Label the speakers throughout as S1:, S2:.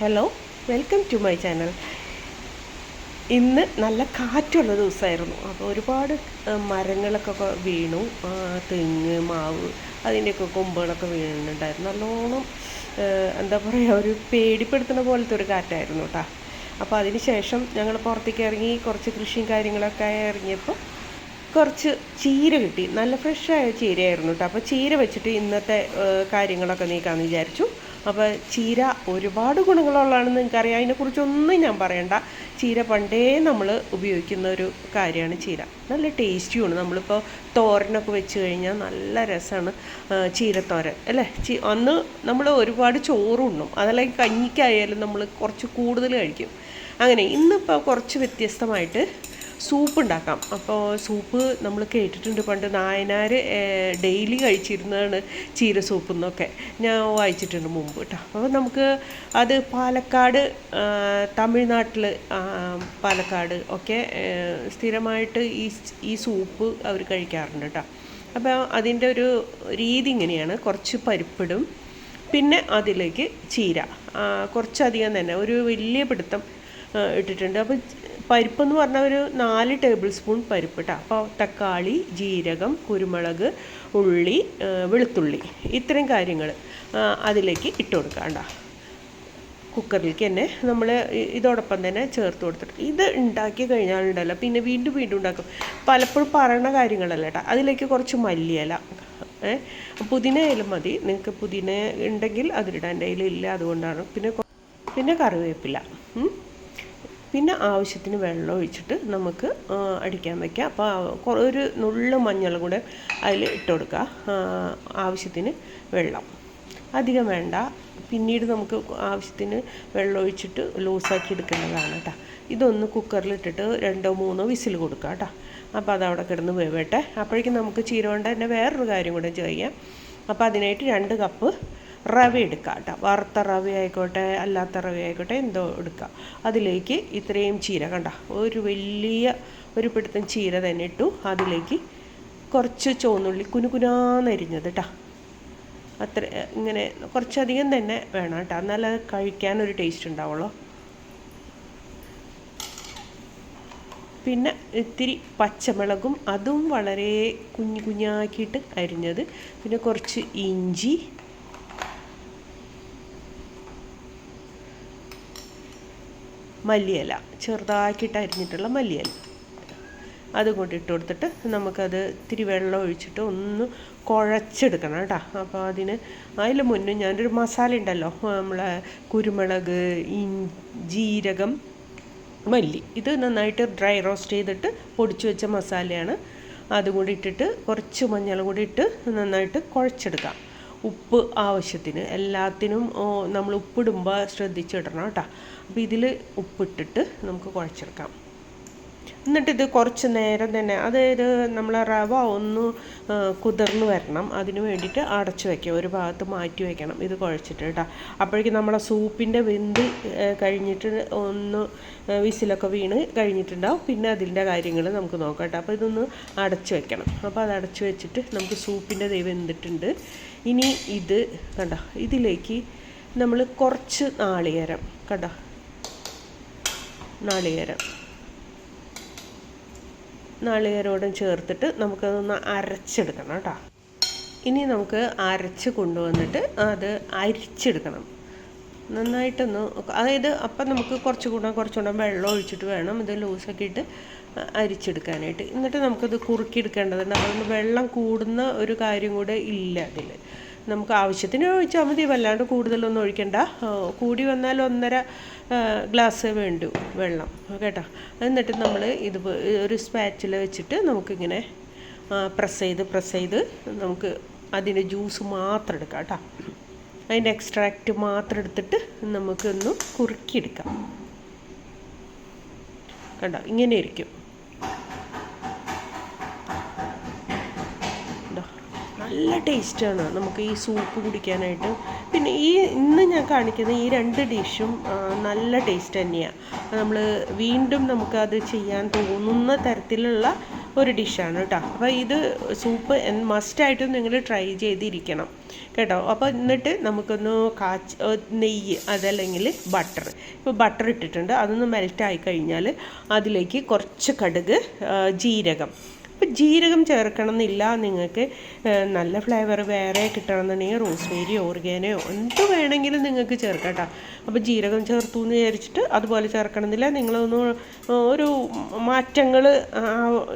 S1: Hello welcome to my channel ഇന്ന് നല്ല കാറ്റുള്ള ദിവസമായിരുന്നു. അപ്പോൾ ഒരുപാട് മരങ്ങളൊക്കെ വീണു. തെങ്ങ് മാവ് അതിന്റെയൊക്കെ കൊമ്പുകളൊക്കെ വീണുണ്ടായിരുന്നു. നല്ലോണം എന്താ പറയുക ഒരു പേടിപ്പെടുത്തുന്ന പോലത്തെ ഒരു കാറ്റായിരുന്നു കേട്ടോ. അപ്പോൾ അതിന് ശേഷം ഞങ്ങൾ പുറത്തേക്ക് ഇറങ്ങി കുറച്ച് കൃഷിയും കാര്യങ്ങളൊക്കെ ഇറങ്ങിയപ്പോൾ കുറച്ച് ചീര കിട്ടി. നല്ല ഫ്രഷായ ചീരയായിരുന്നു കേട്ടോ. അപ്പോൾ ചീര വെച്ചിട്ട് ഇന്നത്തെ കാര്യങ്ങളൊക്കെ നീക്കാമെന്ന് വിചാരിച്ചു. അപ്പോൾ ചീര ഒരുപാട് ഗുണങ്ങളുള്ളതാണെന്ന് നിങ്ങൾക്കറിയാം. അതിനെക്കുറിച്ചൊന്നും ഞാൻ പറയണ്ട. ചീര പണ്ടേ നമ്മൾ ഉപയോഗിക്കുന്ന ഒരു കാര്യമാണ് ചീര. നല്ല ടേസ്റ്റിയുമാണ് നമ്മളിപ്പോൾ തോരനൊക്കെ വെച്ച് കഴിഞ്ഞാൽ നല്ല രസമാണ് ചീരത്തോരൻ അല്ലേ? ചീ അന്ന് നമ്മൾ ഒരുപാട് ചോറുണ്ണും അതല്ലെങ്കിൽ കഞ്ഞിക്കായാലും നമ്മൾ കുറച്ച് കൂടുതൽ കഴിക്കും. അങ്ങനെ ഇന്നിപ്പോൾ കുറച്ച് വ്യത്യസ്തമായിട്ട് സൂപ്പ് ഉണ്ടാക്കാം അപ്പോൾ സൂപ്പ് നമ്മൾ കേട്ടിട്ടുണ്ട്. പണ്ട് നായനാർ ഡെയിലി കഴിച്ചിരുന്നതാണ് ചീര സൂപ്പ് എന്നൊക്കെ. ഞാൻ വായിച്ചിട്ടുണ്ട് മുമ്പ് കേട്ടോ അപ്പോൾ നമുക്ക് അത് പാലക്കാട് തമിഴ്നാട്ടിൽ പാലക്കാട് ഒക്കെ സ്ഥിരമായിട്ട് ഈ ഈ സൂപ്പ് അവർ കഴിക്കാറുണ്ട് കേട്ടോ അപ്പോൾ അതിന്റെ ഒരു രീതി ഇങ്ങനെയാണ്. കുറച്ച് പരിപ്പിടും. പിന്നെ അതിലേക്ക് ചീര. കുറച്ചധികം തന്നെ. ഒരു വലിയ പിടുത്തം ഇട്ടിട്ടുണ്ട്. അപ്പോൾ പരിപ്പെന്ന് പറഞ്ഞാൽ ഒരു നാല് ടേബിൾ സ്പൂൺ പരിപ്പ് കേട്ടോ അപ്പോൾ തക്കാളി ജീരകം കുരുമുളക് ഉള്ളി വെളുത്തുള്ളി ഇത്രയും കാര്യങ്ങൾ അതിലേക്ക് ഇട്ട് കൊടുക്കുക കേട്ടോ. കുക്കറിലേക്ക് തന്നെ നമ്മൾ ഇതോടൊപ്പം തന്നെ ചേർത്ത് കൊടുത്തിട്ട്. ഇത് ഉണ്ടാക്കി കഴിഞ്ഞാലുണ്ടല്ലോ പിന്നെ വീണ്ടും വീണ്ടും ഉണ്ടാക്കും. പലപ്പോഴും പറയണ കാര്യങ്ങളല്ല കേട്ടോ. അതിലേക്ക് കുറച്ച് മല്ലിയില പുതിന മതി. നിങ്ങൾക്ക് പുതിന ഉണ്ടെങ്കിൽ അതിലിടാൻ കയ്യിലില്ല അതുകൊണ്ടാണ്. പിന്നെ പിന്നെ കറിവേപ്പില. പിന്നെ ആവശ്യത്തിന് വെള്ളം ഒഴിച്ചിട്ട് നമുക്ക് അടിക്കാൻ വയ്ക്കാം അപ്പോൾ ഒരു നുള്ളു മഞ്ഞൾ കൂടെ അതിൽ ഇട്ട് കൊടുക്കുക ആവശ്യത്തിന് വെള്ളം. അധികം വേണ്ട. പിന്നീട് നമുക്ക് ആവശ്യത്തിന് വെള്ളം ഒഴിച്ചിട്ട് ലൂസാക്കി എടുക്കേണ്ടതാണ് കേട്ടോ ഇതൊന്ന് കുക്കറിൽ ഇട്ടിട്ട് രണ്ടോ മൂന്നോ വിസിൽ കൊടുക്കുക കേട്ടോ അപ്പോൾ അതവിടെ കിടന്ന് വേവട്ടെ. അപ്പോഴേക്കും നമുക്ക് ചീര തന്നെ വേറൊരു കാര്യം കൂടെ ചെയ്യാം. അപ്പോൾ അതിനായിട്ട് രണ്ട് കപ്പ് റവ എടുക്കുക കേട്ടോ. വറുത്ത റവ ആയിക്കോട്ടെ അല്ലാത്ത റവ ആയിക്കോട്ടെ എന്തോ എടുക്കുക അതിലേക്ക് ഇത്രയും ചീര കണ്ട? ഒരു വലിയ ഒരു പിടുത്തം ചീര തന്നെ ഇട്ടു. അതിലേക്ക് കുറച്ച് ചുവന്നുള്ളി കുനുകുനാന്നരിഞ്ഞത് കേട്ടോ. അത്ര ഇങ്ങനെ കുറച്ചധികം തന്നെ വേണം കേട്ടോ. എന്നാലേ അത് കഴിക്കാനൊരു ടേസ്റ്റ് ഉണ്ടാവുള്ളൂ. പിന്നെ ഇത്തിരി പച്ചമുളകും അതും വളരെ കുഞ്ഞു കുഞ്ഞാക്കിയിട്ട് അരിഞ്ഞത്. പിന്നെ കുറച്ച് ഇഞ്ചി മല്ലിയില ചെറുതാക്കിയിട്ട് അരിഞ്ഞിട്ടുള്ള മല്ലിയില. അതും കൊണ്ട് ഇട്ട് കൊടുത്തിട്ട് നമുക്കത് ഇത്തിരി വെള്ളം ഒഴിച്ചിട്ട് ഒന്ന് കുഴച്ചെടുക്കണം കേട്ടോ. അപ്പോൾ അതിന് അതിന് മുന്നേ ഞാനൊരു മസാല ഉണ്ടല്ലോ നമ്മളെ കുരുമുളക് ഇൻ ജീരകം മല്ലി. ഇത് നന്നായിട്ട് ഡ്രൈ റോസ്റ്റ് ചെയ്തിട്ട് പൊടിച്ചു വെച്ച മസാലയാണ്. അതും കൂടി ഇട്ടിട്ട് കുറച്ച് മഞ്ഞൾ കൂടി ഇട്ട് നന്നായിട്ട് കുഴച്ചെടുക്കാം. ഉപ്പ് ആവശ്യത്തിന് എല്ലാത്തിനും നമ്മൾ ഉപ്പിടുമ്പോൾ ശ്രദ്ധിച്ചിടണം കേട്ടോ. അപ്പോൾ ഇതിൽ ഉപ്പിട്ടിട്ട് നമുക്ക് കുഴച്ചെടുക്കാം. എന്നിട്ട് ഇത് കുറച്ച് നേരം തന്നെ അതായത് നമ്മൾ റവ ഒന്ന് കുതിർന്ന് വരണം. അതിന് വേണ്ടിയിട്ട് അടച്ചു വയ്ക്കുക ഒരു ഭാഗത്ത് മാറ്റി വയ്ക്കണം ഇത് കുഴച്ചിട്ട് കേട്ടോ. അപ്പോഴേക്കും നമ്മളെ സൂപ്പിന്റെ വെന്ത് കഴിഞ്ഞിട്ട് ഒന്ന് വിസിലൊക്കെ വീണ് കഴിഞ്ഞിട്ടുണ്ടാവും. പിന്നെ അതിന്റെ കാര്യങ്ങൾ നമുക്ക് നോക്കാം കേട്ടോ. അപ്പോൾ ഇതൊന്ന് അടച്ചു വയ്ക്കണം അപ്പോൾ അത് അടച്ചു വെച്ചിട്ട് നമുക്ക് സൂപ്പിന്റെ ദൈവം വെന്തിട്ടുണ്ട്. ഇനി ഇത് കണ്ടോ ഇതിലേക്ക് നമ്മൾ കുറച്ച് നാളികേരം കണ്ടോ നാളികേരം. നാളികേരോടും ചേർത്തിട്ട് നമുക്കതൊന്ന് അരച്ചെടുക്കണം കേട്ടോ. ഇനി നമുക്ക് അരച്ച് കൊണ്ടുവന്നിട്ട് അത് അരിച്ചെടുക്കണം. നന്നായിട്ടൊന്ന് അതായത് അപ്പം നമുക്ക് കുറച്ചുകൂടെ കുറച്ചുകൂടെ വെള്ളം ഒഴിച്ചിട്ട് വേണം ഇത് ലൂസാക്കിയിട്ട് അരിച്ചെടുക്കാനായിട്ട്. എന്നിട്ട് നമുക്കത് കുറുക്കിയെടുക്കേണ്ടതുണ്ട്. അതുകൊണ്ട് വെള്ളം കൂടുന്ന ഒരു കാര്യം കൂടെ ഇല്ല അതിൽ നമുക്ക് ആവശ്യത്തിന് ഒഴിച്ചാൽ മതി. വല്ലാണ്ട് കൂടുതലൊന്നും ഒഴിക്കണ്ട. കൂടി വന്നാൽ ഒന്നര ഗ്ലാസ് വേണ്ടു വെള്ളം. കേട്ടോ? എന്നിട്ട് നമ്മൾ ഇത് ഒരു സ്പാച്ചിൽ വെച്ചിട്ട് നമുക്കിങ്ങനെ പ്രസ് ചെയ്ത് പ്രസ് ചെയ്ത് നമുക്ക് അതിന്റെ ജ്യൂസ് മാത്രം എടുക്കാം കേട്ടോ. അതിന്റെ എക്സ്ട്രാക്റ്റ് മാത്രം എടുത്തിട്ട് നമുക്കൊന്ന് കുറുക്കിയെടുക്കാം. കണ്ടോ? ഇങ്ങനെ ഇരിക്കും ഇതാ, നല്ല ടേസ്റ്റാണ്. നമുക്ക് ഈ സൂപ്പ് കുടിക്കാനായിട്ട്. പിന്നെ ഈ ഇന്ന് ഞാൻ കാണിക്കുന്ന ഈ രണ്ട് ഡിഷും നല്ല ടേസ്റ്റ് തന്നെയാണ് നമ്മൾ വീണ്ടും നമുക്കത് ചെയ്യാൻ തോന്നുന്ന തരത്തിലുള്ള ഒരു ഡിഷാണ് കേട്ടോ അപ്പോൾ ഇത് സൂപ്പ് മസ്റ്റായിട്ടും നിങ്ങൾ ട്രൈ ചെയ്തിരിക്കണം കേട്ടോ. അപ്പോൾ എന്നിട്ട് നമുക്കൊന്ന് കാച്ച് നെയ്യ് അതല്ലെങ്കിൽ ബട്ടർ. ഇപ്പോൾ ബട്ടർ ഇട്ടിട്ടുണ്ട്. അതൊന്ന് മെൽറ്റായി കഴിഞ്ഞാൽ അതിലേക്ക് കുറച്ച് കടുക് ജീരകം. ഇപ്പോൾ ജീരകം ചേർക്കണം എന്നില്ല നിങ്ങൾക്ക് നല്ല ഫ്ലേവർ വേറെ കിട്ടണമെന്നുണ്ടെങ്കിൽ റോസ്മേരി ഓർഗാനയോ എന്ത് വേണമെങ്കിലും നിങ്ങൾക്ക് ചേർക്കാം കേട്ടോ അപ്പോൾ ജീരകം ചേർത്തു എന്ന് വിചാരിച്ചിട്ട് അതുപോലെ ചേർക്കണമെന്നില്ല. നിങ്ങളൊന്ന് ഒരു മാറ്റങ്ങൾ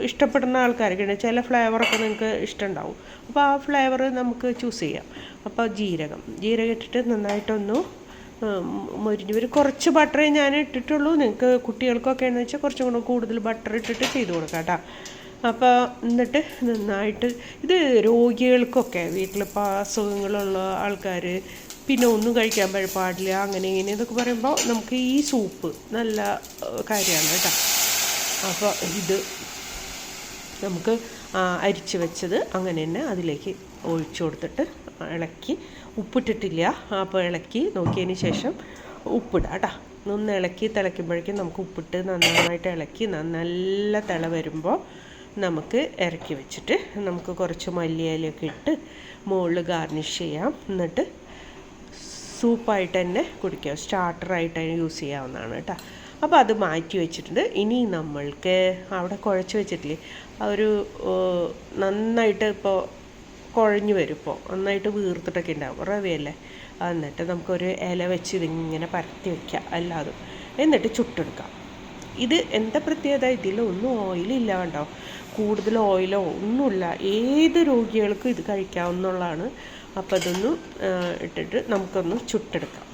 S1: ഇഷ്ടപ്പെടുന്ന ആൾക്കാരൊക്കെയാണ് ചില ഫ്ലേവറൊക്കെ നിങ്ങൾക്ക് ഇഷ്ടമുണ്ടാവും. അപ്പോൾ ആ ഫ്ലേവർ നമുക്ക് ചൂസ് ചെയ്യാം. അപ്പോൾ ജീരകം ജീരകം ഇട്ടിട്ട് നന്നായിട്ടൊന്ന് മൊരിഞ്ഞ് ഒരു കുറച്ച് ബട്ടറേ ഞാൻ ഇട്ടിട്ടുള്ളൂ. നിങ്ങൾക്ക് കുട്ടികൾക്കൊക്കെ എന്ന് വെച്ചാൽ കുറച്ചും കൂടെ കൂടുതൽ ബട്ടർ ഇട്ടിട്ട് ചെയ്ത് കൊടുക്കാം കേട്ടോ അപ്പോൾ എന്നിട്ട് നന്നായിട്ട് ഇത് രോഗികൾക്കൊക്കെ വീട്ടിലിപ്പോൾ അസുഖങ്ങളുള്ള ആൾക്കാർ പിന്നെ ഒന്നും കഴിക്കാൻ പാടില്ല അങ്ങനെ ഇങ്ങനെ എന്നൊക്കെ പറയുമ്പോൾ നമുക്ക് ഈ സൂപ്പ് നല്ല കാര്യമാണ് കേട്ടോ. അപ്പോൾ ഇത് നമുക്ക് അരിച്ചു വെച്ചത് അങ്ങനെ തന്നെ അതിലേക്ക് ഒഴിച്ചു കൊടുത്തിട്ട് ഇളക്കി. ഉപ്പിട്ടിട്ടില്ല അപ്പോൾ ഇളക്കി നോക്കിയതിന് ശേഷം ഉപ്പിടാം കേട്ടോ. ഒന്ന് ഇളക്കി തിളയ്ക്കുമ്പോഴേക്കും നമുക്ക് ഉപ്പിട്ട് നന്നായിട്ട് ഇളക്കി നല്ല തിള വരുമ്പോൾ നമുക്ക് ഇറക്കി വെച്ചിട്ട് നമുക്ക് കുറച്ച് മല്ലിയിലൊക്കെ ഇട്ട് മുകളിൽ ഗാർണിഷ് ചെയ്യാം. എന്നിട്ട് സൂപ്പായിട്ട് തന്നെ കുടിക്കാം. സ്റ്റാർട്ടറായിട്ട് യൂസ് ചെയ്യാവുന്നതാണ് കേട്ടോ. അപ്പോൾ അത് മാറ്റി വെച്ചിട്ടുണ്ട്. ഇനി നമ്മൾക്ക് അവിടെ കുഴച്ച് വെച്ചിട്ടില്ലേ? ആ ഒരു നന്നായിട്ട് ഇപ്പോൾ കുഴഞ്ഞു വരും ഇപ്പോൾ. നന്നായിട്ട് വീർത്തിട്ടൊക്കെ ഉണ്ടാവും. റവയല്ലേ? എന്നിട്ട് നമുക്കൊരു ഇല വെച്ച് ഇതിങ്ങനെ പരത്തി വെക്കാം. അല്ലാതെ. എന്നിട്ട് ചുട്ടെടുക്കാം. ഇത് എന്താ പ്രത്യേകത? ഇതിലൊന്നും ഓയിലില്ല കണ്ടോ? കൂടുതൽ ഓയിലോ ഒന്നുമില്ല. ഏത് രോഗികൾക്കും ഇത് കഴിക്കാവുന്നതാണ്. അപ്പോൾ അതൊന്ന് ഇട്ടിട്ട് നമുക്കൊന്ന് ചുട്ടെടുക്കാം.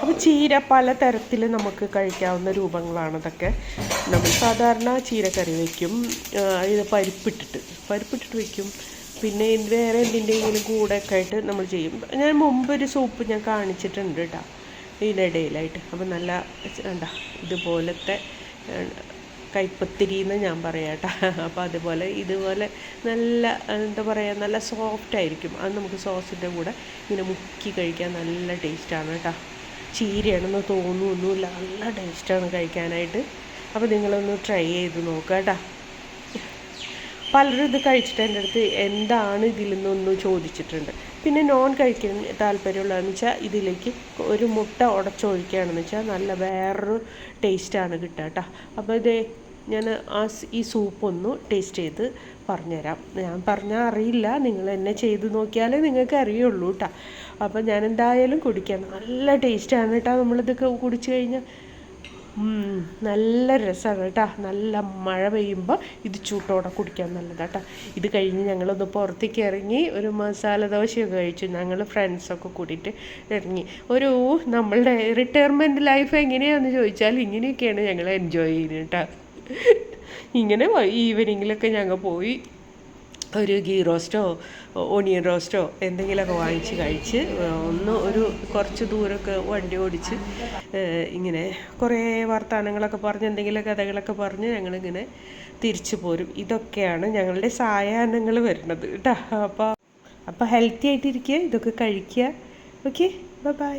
S1: അപ്പോൾ ചീര പല തരത്തിൽ നമുക്ക് കഴിക്കാവുന്ന രൂപങ്ങളാണ് അതൊക്കെ നമ്മൾ സാധാരണ ചീരക്കറി വയ്ക്കും ഇത് പരിപ്പിട്ടിട്ട്. പരിപ്പിട്ടിട്ട് വയ്ക്കും പിന്നെ വേറെ എന്തിന്റെങ്കിലും കൂടെ ഒക്കെ ആയിട്ട് നമ്മൾ ചെയ്യും. ഞാൻ മുമ്പ് ഒരു സൂപ്പ് ഞാൻ കാണിച്ചിട്ടുണ്ട് കേട്ടോ. ഇതിനിടയിലായിട്ട് അപ്പം നല്ല എന്താ ഇതുപോലത്തെ കൈപ്പത്തിരി എന്ന് ഞാൻ പറയാം കേട്ടോ. അപ്പോൾ അതുപോലെ ഇതുപോലെ നല്ല എന്താ പറയുക നല്ല സോഫ്റ്റ് ആയിരിക്കും. അത് നമുക്ക് സോസിന്റെ കൂടെ ഇങ്ങനെ മുക്കി കഴിക്കാൻ നല്ല ടേസ്റ്റാണ് കേട്ടോ. ചീരയാണെന്ന് തോന്നുന്നൊന്നുമില്ല നല്ല ടേസ്റ്റാണ് കഴിക്കാനായിട്ട്. അപ്പോൾ നിങ്ങളൊന്ന് ട്രൈ ചെയ്ത് നോക്കുക കേട്ടോ. പലരും ഇത് കഴിച്ചിട്ട് എന്റെ അടുത്ത് എന്താണ് ഇതിൽ ചോദിച്ചിട്ടുണ്ട്. പിന്നെ നോൺ കഴിക്കാൻ താല്പര്യമുള്ളതെന്ന് വെച്ചാൽ ഇതിലേക്ക് ഒരു മുട്ട ഉടച്ചൊഴിക്കുകയാണെന്ന് വെച്ചാൽ നല്ല വേറൊരു ടേസ്റ്റാണ് കിട്ടുക കേട്ടോ. അപ്പോൾ ഇതേ ഞാൻ ആ ഈ സൂപ്പൊന്ന് ടേസ്റ്റ് ചെയ്ത് പറഞ്ഞുതരാം. ഞാൻ പറഞ്ഞാൽ അറിയില്ല. നിങ്ങൾ എന്നെ ചെയ്ത് നോക്കിയാലേ നിങ്ങൾക്ക് അറിയുള്ളൂ കേട്ടോ. അപ്പോൾ ഞാൻ എന്തായാലും കുടിക്കാം. നല്ല ടേസ്റ്റാണ് കേട്ടോ. നമ്മളിതൊക്കെ കുടിച്ചു കഴിഞ്ഞാൽ നല്ല രസമാണ് കേട്ടോ. നല്ല മഴ പെയ്യുമ്പോൾ ഇത് ചൂട്ടോടെ കുടിക്കാൻ നല്ലതാണ് കേട്ടോ. ഇത് കഴിഞ്ഞ് ഞങ്ങളൊന്ന് പുറത്തേക്ക് ഇറങ്ങി ഒരു മസാല ദോശയൊക്കെ കഴിച്ചു. ഞങ്ങൾ ഫ്രണ്ട്സൊക്കെ കൂടിയിട്ട് ഇറങ്ങി. ഒരു നമ്മളുടെ റിട്ടയർമെന്റ് ലൈഫ് എങ്ങനെയാണെന്ന് ചോദിച്ചാൽ ഇങ്ങനെയൊക്കെയാണ് ഞങ്ങൾ എൻജോയ് ചെയ്യുന്നത് കേട്ടോ. ഇങ്ങനെ ഈവനിങ്ങിലൊക്കെ ഞങ്ങൾ പോയി ഒരു ഗീ റോസ്റ്റോ ഓണിയൻ റോസ്റ്റോ എന്തെങ്കിലുമൊക്കെ വാങ്ങിച്ച് കഴിച്ച് ഒന്ന് ഒരു കുറച്ച് ദൂരമൊക്കെ വണ്ടി ഓടിച്ച് ഇങ്ങനെ കുറേ വർത്തമാനങ്ങളൊക്കെ പറഞ്ഞ് എന്തെങ്കിലും കഥകളൊക്കെ പറഞ്ഞ് ഞങ്ങളിങ്ങനെ തിരിച്ചു പോരും. ഇതൊക്കെയാണ് ഞങ്ങളുടെ സായാഹ്നങ്ങൾ വരുന്നത് കേട്ടോ. അപ്പോൾ അപ്പോൾ ഹെൽത്തി ആയിട്ടിരിക്കുക ഇതൊക്കെ കഴിക്കുക. Okay bye